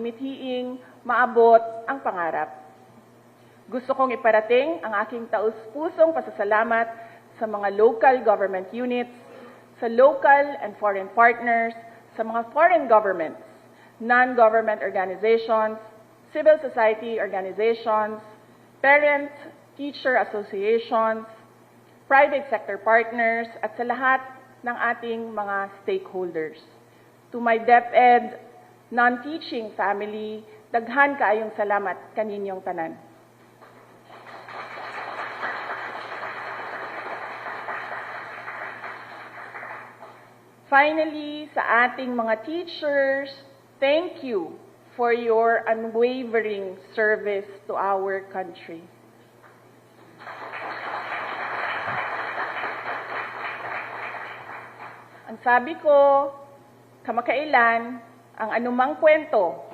mithiing maabot ang pangarap. Gusto kong iparating ang aking taus-pusong pasasalamat sa mga local government units, sa local and foreign partners, sa mga foreign governments, non-government organizations, civil society organizations, parent teacher associations, private sector partners, at sa lahat ng ating mga stakeholders. To my DepEd non-teaching family, daghan kaayong salamat kaninyong tanan. Finally, sa ating mga teachers, thank you for your unwavering service to our country. Ang sabi ko, kamakailan, ang anumang kwento